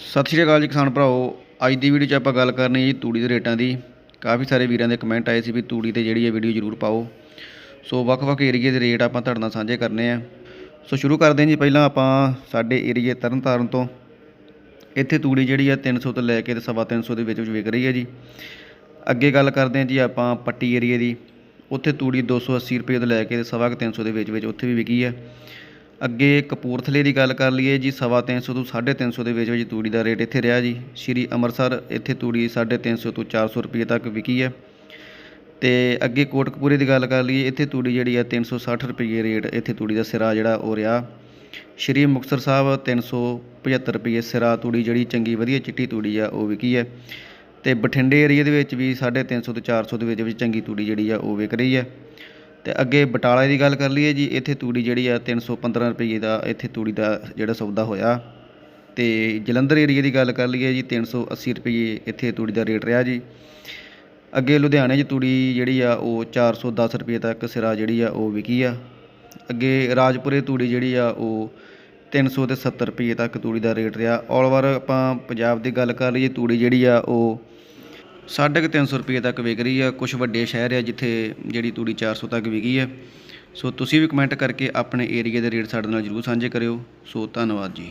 ਸਤਿ ਸ਼੍ਰੀ ਅਕਾਲ ਜੀ ਕਿਸਾਨ ਭਰਾਓ ਅੱਜ ਦੀ ਵੀਡੀਓ 'ਚ ਆਪਾਂ ਗੱਲ ਕਰਨੀ ਜੀ ਤੂੜੀ ਦੇ ਰੇਟਾਂ ਦੀ। ਕਾਫੀ ਸਾਰੇ ਵੀਰਾਂ ਦੇ ਕਮੈਂਟ ਆਏ ਸੀ ਵੀ ਤੂੜੀ ਤੇ ਜਿਹੜੀ ਇਹ ਵੀਡੀਓ ਜ਼ਰੂਰ ਪਾਓ। ਸੋ ਵੱਖ-ਵੱਖ ਏਰੀਏ ਦੇ ਰੇਟ ਆਪਾਂ ਤੁਹਾਡੇ ਨਾਲ ਸਾਂਝੇ ਕਰਨੇ ਆ। ਸੋ ਸ਼ੁਰੂ ਕਰਦੇ ਹਾਂ ਜੀ, ਪਹਿਲਾਂ ਆਪਾਂ ਸਾਡੇ ਏਰੀਏ ਤਰਨਤਾਰਨ ਤੋਂ। ਇੱਥੇ ਤੂੜੀ ਜਿਹੜੀ ਆ 300 ਤੋਂ ਲੈ ਕੇ ਤੇ ਸਵਾ 300 ਦੇ ਵਿੱਚ ਵਿੱਚ ਵਿਕ ਰਹੀ ਹੈ ਜੀ। ਅੱਗੇ ਗੱਲ ਕਰਦੇ ਹਾਂ ਜੀ ਆਪਾਂ ਪੱਟੀ ਏਰੀਏ ਦੀ। ਉੱਥੇ ਤੂੜੀ 280 ਰੁਪਏ ਤੋਂ ਲੈ ਕੇ ਤੇ ਸਵਾ ਕੁ 300 ਦੇ ਵਿੱਚ ਵਿੱਚ ਉੱਥੇ ਵੀ ਵਿਕੀ ਹੈ। ਅੱਗੇ ਕਪੂਰਥਲੇ ਦੀ ਗੱਲ ਕਰ ਲਈਏ ਜੀ, ਸਵਾ 300 ਤੋਂ 350 ਦੇ ਵਿੱਚ ਵਿੱਚ ਤੂੜੀ ਦਾ ਰੇਟ ਇੱਥੇ ਰਿਹਾ ਜੀ। ਸ਼੍ਰੀ ਅੰਮ੍ਰਿਤਸਰ, ਇੱਥੇ ਤੂੜੀ 350 ਤੋਂ 400 ਰੁਪਏ ਤੱਕ ਵਿਕੀ ਹੈ। ਤੇ ਅੱਗੇ ਕੋਟਕਪੂਰੇ ਦੀ ਗੱਲ ਕਰ ਲਈਏ, ਇੱਥੇ ਤੂੜੀ ਜਿਹੜੀ ਆ 360 ਰੁਪਏ ਰੇਟ ਇੱਥੇ ਤੂੜੀ ਦਾ ਸਿਰਾ ਜਿਹੜਾ ਉਹ ਰਿਹਾ। ਸ਼੍ਰੀ ਮੁਕਤਸਰ ਸਾਹਿਬ 375 ਰੁਪਏ ਸਿਰਾ ਤੂੜੀ ਜਿਹੜੀ ਚੰਗੀ ਵਧੀਆ ਚਿੱਟੀ ਤੂੜੀ ਆ, ਉਹ ਵਿਕੀ ਹੈ। ਤੇ ਬਠਿੰਡੇ ਏਰੀਆ ਦੇ ਵਿੱਚ ਵੀ 350 ਤੋਂ 400 ਦੇ ਵਿੱਚ ਵਿੱਚ ਚੰਗੀ ਤੂੜੀ ਜਿਹੜੀ ਆ, ਉਹ ਵਿਕ ਰਹੀ ਹੈ। ਅਤੇ ਅੱਗੇ ਬਟਾਲਾ ਦੀ ਗੱਲ ਕਰ ਲਈਏ ਜੀ, ਇੱਥੇ ਤੂੜੀ ਜਿਹੜੀ ਆ ਤਿੰਨ ਸੌ ਪੰਦਰਾਂ ਰੁਪਈਏ ਦਾ ਇੱਥੇ ਤੂੜੀ ਦਾ ਜਿਹੜਾ ਸੌਦਾ ਹੋਇਆ। ਅਤੇ ਜਲੰਧਰ ਏਰੀਏ ਦੀ ਗੱਲ ਕਰ ਲਈਏ ਜੀ, ਤਿੰਨ ਸੌ ਅੱਸੀ ਰੁਪਈਏ ਇੱਥੇ ਤੂੜੀ ਦਾ ਰੇਟ ਰਿਹਾ ਜੀ। ਅੱਗੇ ਲੁਧਿਆਣੇ 'ਚ ਤੂੜੀ ਜਿਹੜੀ ਆ, ਉਹ 410 ਰੁਪਏ ਤੱਕ ਸਿਰਾ ਜਿਹੜੀ ਆ, ਉਹ ਵਿਕੀ ਆ। ਅੱਗੇ ਰਾਜਪੁਰੇ ਤੂੜੀ ਜਿਹੜੀ ਆ, ਉਹ 300 ਤੇ 70 ਰੁਪਏ ਤੱਕ ਤੂੜੀ ਦਾ ਰੇਟ ਰਿਹਾ। ਆਲ ਓਵਰ ਆਪਾਂ ਪੰਜਾਬ ਦੀ ਗੱਲ ਕਰ ਲਈਏ, ਤੂੜੀ ਜਿਹੜੀ ਆ, ਉਹ ਸਾਢੇ ਕੁ ਤਿੰਨ ਸੌ ਰੁਪਏ ਤੱਕ ਵਿਕ ਰਹੀ ਆ ਕੁਝ ਵੱਡੇ ਸ਼ਹਿਰ ਆ ਜਿੱਥੇ ਜਿਹੜੀ ਤੂੜੀ 400 ਤੱਕ ਵਿਕੀ ਹੈ ਸੋ ਤੁਸੀਂ ਵੀ ਕਮੈਂਟ ਕਰਕੇ ਆਪਣੇ ਏਰੀਏ ਦੇ ਰੇਟ ਸਾਡੇ ਨਾਲ ਜਰੂਰ ਸਾਂਝੇ ਕਰਿਓ। ਸੋ ਧੰਨਵਾਦ ਜੀ।